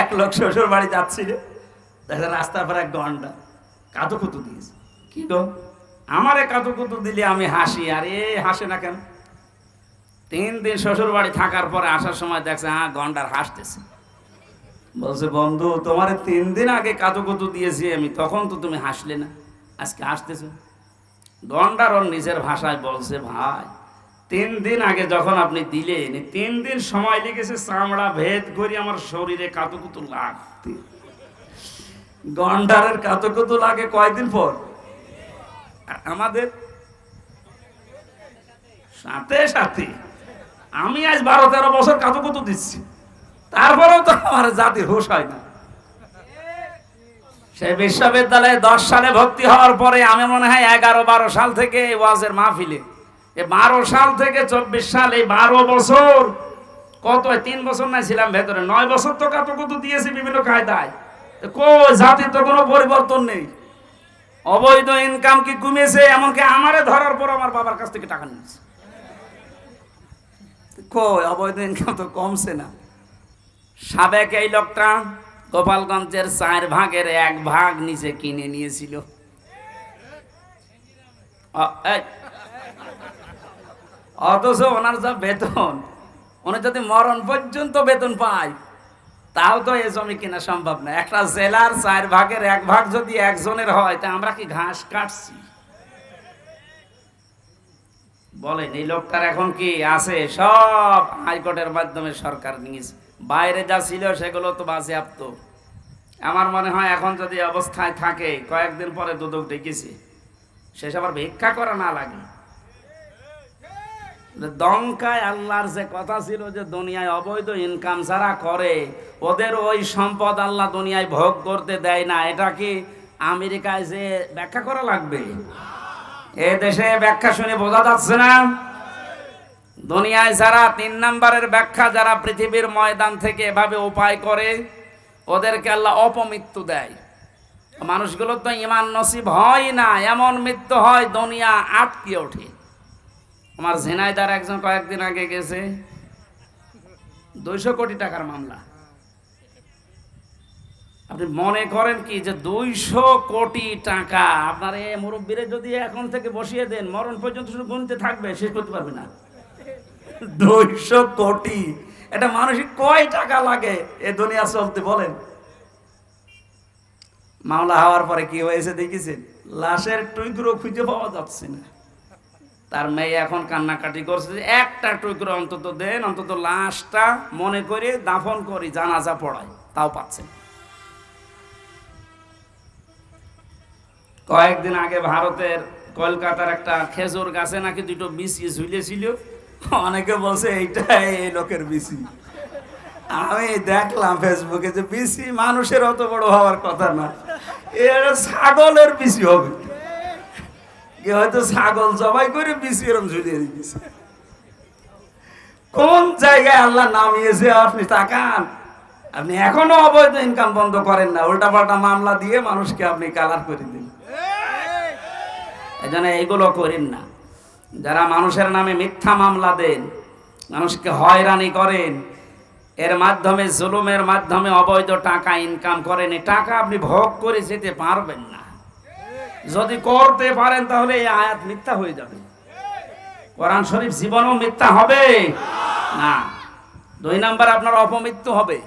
এক লোক শ্বশুর বাড়ি যাচ্ছিল, দেখা রাস্তার পর এক ঘণ্টা কাতু কুতু দিয়েছে। কি গো? আমারে কাতু কুতু দিলে আমি হাসি, আর এ হাসে না কেন? তিন দিন শ্বশুর বাড়ি থাকার পরে আসার সময় দেখছে হ্যাঁ গন্ডার হাসতেছে। বলছে, বন্ধু, তোমার তিন দিন আগে কাতু কুতু দিয়েছি আমি, তখন তো তুমি হাসলে না, আজকে হাসতেছো। গন্ডার ওর নিজের ভাষায় বলছে, ভাই তিন দিন আগে যখন আপনি দিলেন তিন দিন সময় লেগেছে চামড়া ভেদ করি আমার শরীরে কাতুকুতু লাগতে। গন্ডারের কাতুকুতু লাগে কয়দিন পর? আমাদের সাথে সাথে। আমি আজ বারো তেরো বছর কাতুকুতু দিচ্ছি। তারপরেও তো আমার জাতির হুশ হয় না। সেই বিশ্ববিদ্যালয়ে দশ সালে ভর্তি হওয়ার পরে আমি মনে হয় এগারো বারো সাল থেকে ওয়াজের মাহফিলে এ বারো সাল থেকে চব্বিশ সাল, এই বারো বছর। কত? তিন বছর না ছিলাম ভেতরে। নয় বছর তো কত কত দিয়েছি বিভিন্ন কায়দায়। কই জাতির তো কোনো পরিবর্তন নেই। অবৈধ ইনকাম কি কমেছে? এমনকি আমারে ধরার পর আমার বাবার কাছ থেকে টাকা নিয়েছে। কই? অবৈধ ইনকাম তো কমছে না। সাবেক এই লোকটা গোপালগঞ্জের চার ভাগের এক ভাগ নিচে কিনে নিয়েছিল। এই। অথচ ওনার যা বেতন, উনি যদি মরণ পর্যন্ত বেতন পায়, তাও তো এই জমি কেনা সম্ভব না। একটা জেলার চার ভাগের এক ভাগ যদি একজনের হয়, তা আমরা কি ঘাস কাটছি? বলেন, এই লোকটার এখন কি আছে? সব হাইকোর্টের মাধ্যমে সরকার নিয়েছে। বাইরে যা ছিল, সেগুলো তো বাজে বাজেয়াপ্ত। আমার মনে হয় এখন যদি অবস্থায় থাকে, কয়েকদিন পরে দুদক ডেকেছে। শেষ আবার ভিক্ষা করা না লাগে। দঙ্কায় আল্লাহর যে কথা ছিল যে দুনিয়ায় অবৈধ ইনকাম যারা করে, ওদের ওই সম্পদ আল্লাহ দুনিয়ায় ভোগ করতে দেয় না। এটা কি আমেরিকায় যে ব্যাখ্যা করা লাগবে? এ দেশে ব্যাখ্যা শুনে বোঝা যাচ্ছে না? দুনিয়ায় যারা তিন নম্বরের ব্যাখ্যা যারা পৃথিবীর ময়দান থেকে এভাবে উপায় করে, ওদেরকে আল্লাহ অপমৃত্যু দেয়। মানুষগুলো তো ইমান নসিব হয় না, এমন মৃত্যু হয় দুনিয়া আটকে ওঠে। আমার ঝেনাইদার একজন কয়েকদিন আগে গেছে। দুইশো কোটি টাকার মামলা। আপনি মনে করেন কি যে দুইশো কোটি টাকা? আপনার এ মুরব্বীরে যদি এখন থেকে বসিয়ে দেন, মরণ পর্যন্ত শুধু গুনতে থাকবে, শেষ করতে পারবে না। দুইশো কোটি। এটা মানুষের কয় টাকা লাগে? এ দুনিয়া চলতে বলেন। মামলা হওয়ার পরে কি হয়েছে দেখেছেন? লাশের টুকরো খুঁজে পাওয়া যাচ্ছে না। তার মেয়ে এখন কান্নাকাটি করছে যে একটা টুকরো অন্তত দেন, অন্তত লাশটা মনে করে দাফন করি, জানাজা পড়াই। তাও পাচ্ছেন কয়েকদিন আগে ভারতের কলকাতার একটা খেজুর গাছে নাকি দুটো বিসি ঝুলেছিল। অনেকে বলছে এইটা এই লোকের বিসি আমি দেখলাম ফেসবুকে যে বিসি মানুষের অত বড় হওয়ার কথা না। এর ছাগলের বিসি হবে। কে হয়তো ছাগল জবাই করে এরম ঝুলিয়ে দিয়েছে। কোন জায়গায় আল্লাহ নামিয়েছে আপনি তাকান। আপনি এখনও অবৈধ ইনকাম বন্ধ করেন না উল্টা পাল্টা মামলা দিয়ে মানুষকে আপনি কালার করে দিন। এই জন্য এগুলো করেন না। যারা মানুষের নামে মিথ্যা মামলা দেন, মানুষকে হয়রানি করেন, এর মাধ্যমে জুলুমের মাধ্যমে অবৈধ টাকা ইনকাম করেন টাকা আপনি ভোগ করে যেতে পারবেন না। যদি করতে পারেন, তাহলে এই আয়াত মিথ্যা হয়ে যাবে। কোরআন শরীফ জীবনও মিথ্যা হবে। না। দুই নাম্বার, আপনার অপমৃত্যু হবে।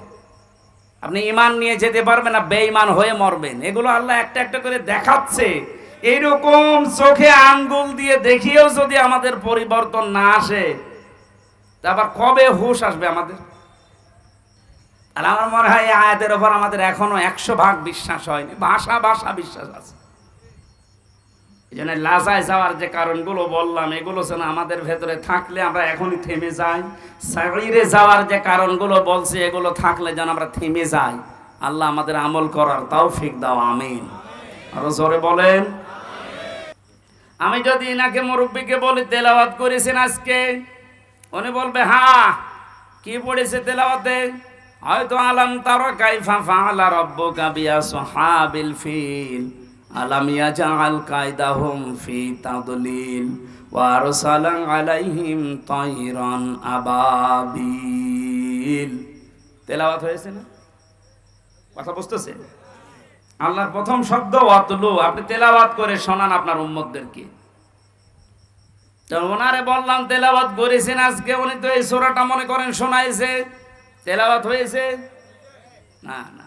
আপনি ইমান নিয়ে যেতে পারবেন না, বেঈমান হয়ে মরবেন। এগুলো আল্লাহ একটা একটা করে দেখাচ্ছে। এইরকম চোখে আঙ্গুল দিয়ে দেখিয়েও যদি আমাদের পরিবর্তন না আসে, তা আবার কবে হুশ আসবে আমাদের? আর আমার মনে হয় আয়াতের ওপর আমাদের এখনও একশো ভাগ বিশ্বাস হয়নি, ভাষা ভাষা বিশ্বাস আছে। এই লাজায় যাওয়ার যে কারণগুলো বললাম, এগুলো যেন আমাদের ভেতরে থাকলে আমরা এখনই থেমে যাই। সাইরে যাওয়ার যে কারণগুলো বলছে, এগুলো থাকলে যেন আমরা থেমে যাই। আল্লাহ আমাদের আমল করার তাও ফিক দাও, আমিন। আরও জোরে বলেন। আমি যদি ইনাকে মুরব্বীকে বলি, তেলাওয়াত করেছেন আজকে? উনি বলবে হ্যাঁ কি পড়েছে তেলাওয়াতে? হয়তো, আলাম তারা কাইফা ফাআলা রাব্বুকা বিআসহাবিল ফিল। আলাম ইয়াজআল কায়দাহুম ফি তাদলিল ওয়া আরসালা আলাইহিম তায়রান আবাবিল। তেলাওয়াত হয়েছে না? কথা বুঝতেছেন আল্লাহর প্রথম শব্দ অতলু আপনি তেলাওয়াত করে শোনান আপনার উম্মতদেরকে। ওনারে বললাম, তেলাওয়াত করেছেন আজকে। উনি তো এই সোরাটা মনে করেন শোনাইছে। তেলাওয়াত হয়েছে? না না।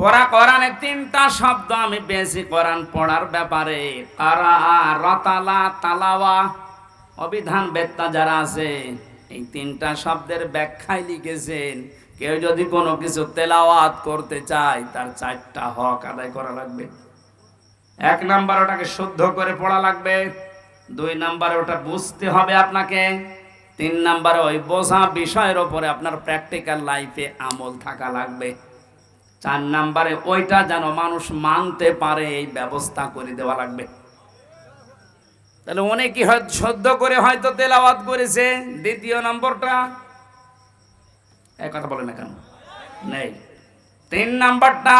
পড়া কোরআনে তিনটা শব্দ আমি পেয়েছি কোরআন পড়ার ব্যাপারে। রতালা, তালাওয়া, অবিধান বেত্তা যারা আছে, এই তিনটা শব্দের ব্যাখ্যায় লিখেছেন। কেউ যদি কোনো কিছু তেলাওয়াত করতে চায়, তার চারটা হক আদায় করা লাগবে। এক নাম্বার ওটাকে শুদ্ধ করে পড়া লাগবে। দুই নাম্বারে ওটা বুঝতে হবে আপনাকে। তিন নাম্বারে ওই বোঝা বিষয়ের ওপরে আপনার প্র্যাকটিক্যাল লাইফে আমল থাকা লাগবে। চার নাম্বারে, ওইটা যেন মানুষ মানতে পারে, এই ব্যবস্থা করে দেওয়া লাগবে। তাহলে অনেকে হয়তো সদ্য করে হয়তো তেলাওয়াত করেছে। দ্বিতীয় নম্বরটা এক কথা বলে না কেন? নেই। তিন নাম্বারটা,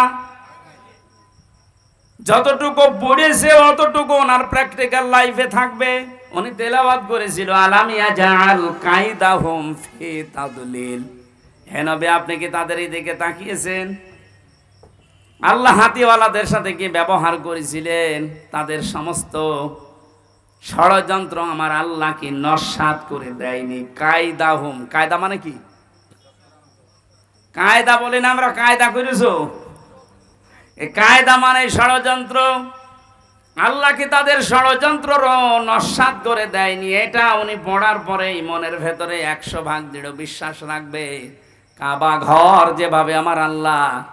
যতটুকু পড়েছে অতটুকু ওনার প্র্যাকটিক্যাল লাইফে থাকবে। উনি তেলাওয়াত করেছিল আলামিয়া জাল কায়দা হোম ফি তাদলিল। হে নবী, আপনি কি তাদের এই দিকে তাকিয়েছেন? আল্লাহ হাতিওয়ালাদের সাথে কি ব্যবহার করেছিলেন? তাদের সমস্ত ষড়যন্ত্র আমার আল্লাহকে নস্বাত করে দেয়নি। কায়দা হোম। কায়দা মানে কি? কায়দা বলেন আমরা কায়দা করেছ? এই কায়দা মানে ষড়যন্ত্র। আল্লাহ কি তাদের ষড়যন্ত্র নস্বাত করে দেয়নি। এটা উনি পড়ার পরেই মনের ভেতরে একশো ভাগ দৃঢ় বিশ্বাস রাখবে। কাবা ঘর যেভাবে আমার আল্লাহ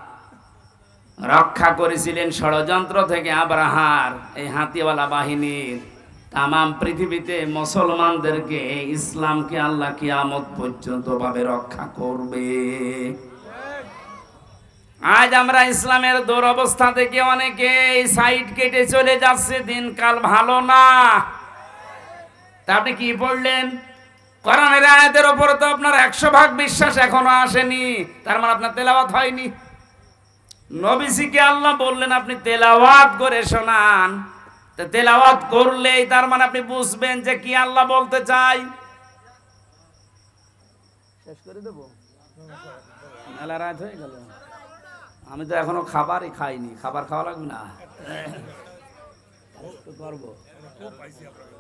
রক্ষা করেছিলেন ষড়যন্ত্র থেকে আব্রাহার, এই হাতিওয়ালা বাহিনীর। তামাম পৃথিবীতে মুসলমানদেরকে ইসলামকে আল্লাহ কিয়ামত পর্যন্ত ভাবে রক্ষা করবে। আজ আমরা ইসলামের দুরবস্থা থেকে অনেকে সাইড কেটে চলে যাচ্ছে, দিনকাল ভালো না। তা আপনি কি পড়লেন? কোরআনের আয়াতের ওপরে তো আপনার একশো ভাগ বিশ্বাস এখনও আসেনি, তার মানে আপনার তেলাওয়াত হয়নি। নবীজিকে আল্লাহ বললেন আপনি তেলাওয়াত করে শোনান। তো তেলাওয়াত করলেই তার মানে আপনি বুঝবেন যে কি আল্লাহ বলতে চাই। শেষ করে দেবো? মেলা রাত হয়ে গেল। আমি তো এখনও খাবারই খাইনি। খাবার খাওয়া লাগবে না? একটু করব।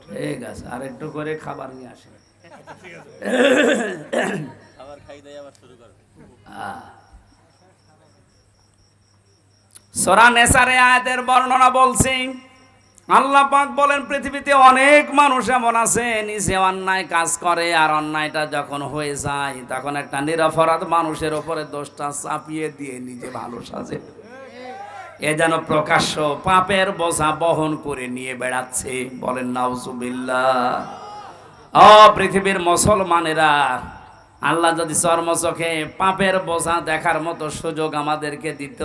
ঠিক আছে আর একটু করে খাবার নিয়ে আসে। আহ। সোরা নেসারে আয়াতের বর্ণনা বলছি, আল্লাহ পাক বলেন, পৃথিবীতে অনেক মানুষ এমন আছে, নিজে অন্যায় কাজ করে আর অন্যায়টা যখন হয়ে যায়, তখন একটা নিরপরাধ মানুষের ওপরে দোষটা চাপিয়ে দিয়ে নিজে ভালো সাজে। এ যেন প্রকাশ্য পাপের বোঝা বহন করে নিয়ে বেড়াচ্ছে। বলেন, নাউজুবিল্লাহ। ও পৃথিবীর মুসলমানেরা আল্লাহ যদি চর্মচোখে পাপের বোঝা দেখার মতো সুযোগ আমাদেরকে দিত,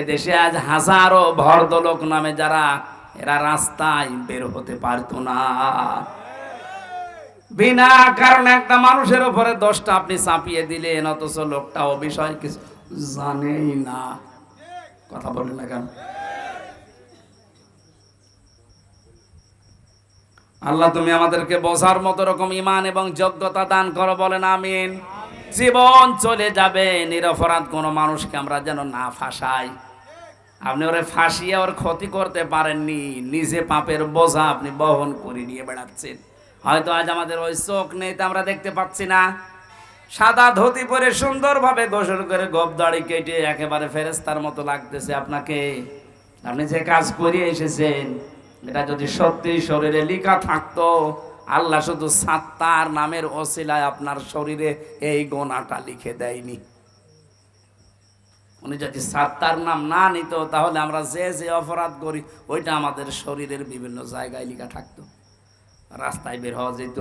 এদেশে আজ হাজারো ভরদলোক নামে যারা, এরা রাস্তায় বের হতে পারতো না। বিনা কারণে একটা মানুষের উপরে দোষটা আপনি চাপিয়ে দিলেন, অথচ লোকটা ও বিষয় কিছু জানেই না। কথা বলেন না কেন? আল্লাহ, তুমি আমাদেরকে বোঝার মতো রকম ইমান এবং যোগ্যতা দান করো, বলেন আমিন। জীবন চলে যাবে, নিরপরাধ কোনো মানুষকে আমরা যেন না ফাঁসাই। আপনি ওরে ফাঁসিয়ে ওর ক্ষতি করতে পারেননি, নিজে পাপের বোঝা আপনি বহন করে নিয়ে বেড়াচ্ছেন। হয়তো আজ আমাদের ওই চোখ নেই তা আমরা দেখতে পাচ্ছি না। সাদা ধুতি পরে সুন্দরভাবে গোসল করে গোপ দাড়ি কেটে একেবারে ফেরেস্তার মতো লাগতেছে আপনাকে। আপনি যে কাজ করিয়ে এসেছেন এটা যদি সত্যি শরীরে লিখা থাকতো, আল্লাহ শুধু সাত্তার নামের অশিলায় আপনার শরীরে এই গোনাটা লিখে দেয়নি। উনি যদি সাত্তার নাম না নিত, তাহলে আমরা যে যে অপরাধ করি, ওইটা আমাদের শরীরের বিভিন্ন জায়গায় লিখা থাকতো। রাস্তায় বের হওয়া যেত